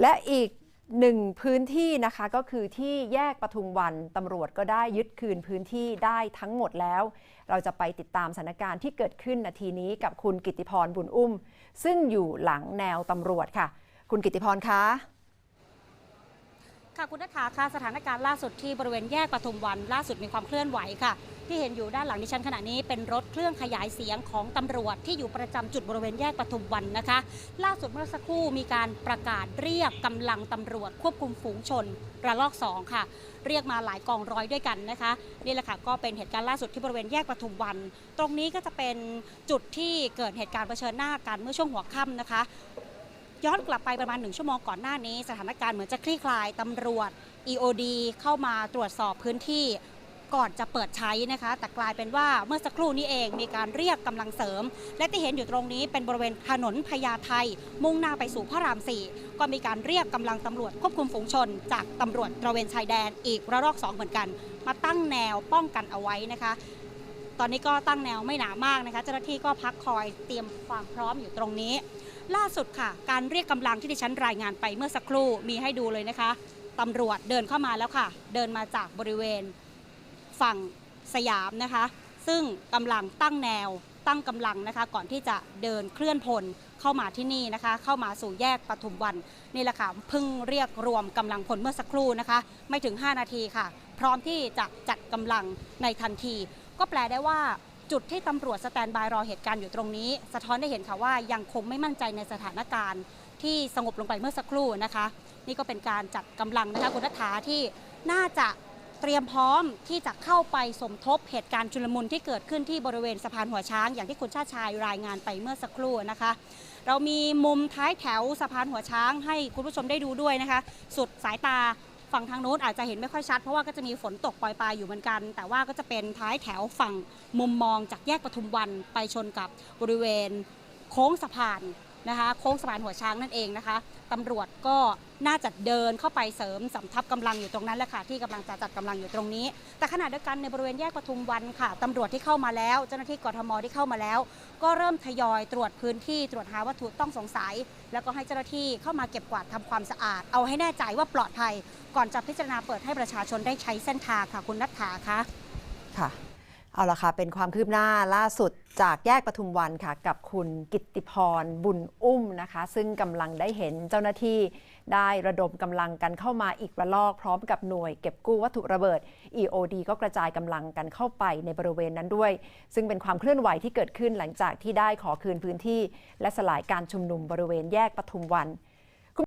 และอีกหนึ่งพื้นที่นะคะก็คือที่แยกปทุมวันตำรวจก็ได้ยึดคืนพื้นที่ได้ทั้งหมดแล้ว เราจะไปติดตามสถานการณ์ที่เกิดขึ้นนาทีนี้กับคุณกิติพรบุญอุ้ม ซึ่งอยู่หลังแนวตำรวจค่ะ คุณกิติพรคะ ค่ะคุณนัทธาค่ะสถานการณ์ล่าสุดที่บริเวณแยกปทุมวันล่าสุดมีความเคลื่อนไหวค่ะ ที่เห็นอยู่ด้านหลังดิฉันขณะนี้เป็นรถเครื่องขยายเสียงของตำรวจที่อยู่ประจำจุดบริเวณแยกปทุมวันนะคะ ล่าสุดเมื่อสักครู่มีการประกาศเรียกกำลังตำรวจควบคุมฝูงชนระลอกสองค่ะ เรียกมาหลายกองร้อยด้วยกันนะคะนี่แหละค่ะก็เป็นเหตุการณ์ล่าสุดที่บริเวณแยกปทุมวัน ตรงนี้ก็จะเป็นจุดที่เกิดเหตุการณ์เผชิญหน้ากันเมื่อช่วงหัวค่ำนะคะ ย้อนกลับไปประมาณหนึ่งชั่วโมงก่อนหน้านี้ สถานการณ์เหมือนจะคลี่คลายตำรวจ EOD เข้ามาตรวจสอบพื้นที่ก่อนจะเปิดใช้นะคะ แต่กลายเป็นว่าเมื่อสักครู่นี้เองมีการเรียกกำลังเสริม และที่เห็นอยู่ตรงนี้เป็นบริเวณถนนพญาไทมุ่งหน้าไปสู่พระรามสี่ก็มีการเรียกกำลังตำรวจควบคุมฝูงชน จากตำรวจตระเวนชายแดนอีกระลอกสองเหมือนกัน มาตั้งแนวป้องกันเอาไว้นะคะ ตอนนี้ก็ตั้งแนวไม่หนามากนะคะ เจ้าหน้าที่ก็พักคอยเตรียมความพร้อมอยู่ตรงนี้ ล่าสุดค่ะ การเรียกกำลังที่ดิฉันรายงานไปเมื่อสักครู่มีให้ดูเลยนะคะตำรวจเดินเข้ามาแล้วค่ะ เดินมาจากบริเวณฝั่งสยามนะคะ ซึ่งกำลังตั้งแนวตั้งกำลังนะคะ ก่อนที่จะเดินเคลื่อนพลเข้ามาที่นี่นะคะ เข้ามาสู่แยกปทุมวันนี่แหละค่ะเพิ่งเรียกรวมกำลังพลเมื่อสักครู่นะคะ ไม่ถึง 5 นาทีค่ะ พร้อมที่จะจัดกำลังในทันที ก็แปลได้ว่าจุดที่ตำรวจสแตนบายรอเหตุการณ์อยู่ตรงนี้ สะท้อนได้เห็นค่ะว่ายังคงไม่มั่นใจในสถานการณ์ ที่สงบลงไปเมื่อสักครู่นะคะ นี่ก็เป็นการจัดกำลังนะคะคุณนัทธาที่น่าจะเตรียมพร้อมที่จะเข้าไปสมทบเหตุการณ์ชุลมุนที่เกิดขึ้นที่บริเวณสะพานหัวช้าง อย่างที่คุณชาติชายรายงานไปเมื่อสักครู่นะคะ เรามีมุมท้ายแถวสะพานหัวช้าง ให้คุณผู้ชมได้ดูด้วยนะคะ สุดสายตา ฝั่งทางโน้นอาจจะเห็นไม่ค่อยชัด เพราะว่าก็จะมีฝนตกปล่อยปลายอยู่เหมือนกัน แต่ว่าก็จะเป็นท้ายแถวฝั่งมุมมองจากแยกปทุมวันไปชนกับบริเวณโค้งสะพาน นะคะโค้งสะพานหัวช้างนั่นเองนะคะตำรวจก็น่าจะเดินเข้าไปเสริมสำทับกำลังอยู่ตรงนั้นแหละค่ะที่กำลังจะจัดกำลังอยู่ตรงนี้ แต่ขณะเดียวกันในบริเวณแยกปทุมวันค่ะตำรวจที่เข้ามาแล้วเจ้าหน้าที่กทมที่เข้ามาแล้ว ก็เริ่มทยอยตรวจพื้นที่ตรวจหาวัตถุต้องสงสัย แล้วก็ให้เจ้าหน้าที่เข้ามาเก็บกวาดทำความสะอาด เอาให้แน่ใจว่าปลอดภัย ก่อนจะพิจารณาเปิดให้ประชาชนได้ใช้เส้นทางค่ะคุณนัทธาคะค่ะ เอาละค่ะ เป็นความคืบหน้าล่าสุดจากแยกปทุมวันค่ะ กับคุณกิตติพรบุญอุ้มนะคะ ซึ่งกำลังได้เห็นเจ้าหน้าที่ได้ระดมกำลังกันเข้ามาอีกระลอก พร้อมกับหน่วยเก็บกู้วัตถุระเบิด EOD ก็กระจายกำลังกันเข้าไปในบริเวณนั้นด้วย ซึ่งเป็นความเคลื่อนไหวที่เกิดขึ้นหลังจากที่ได้ขอคืนพื้นที่ และสลายการชุมนุมบริเวณแยกปทุมวัน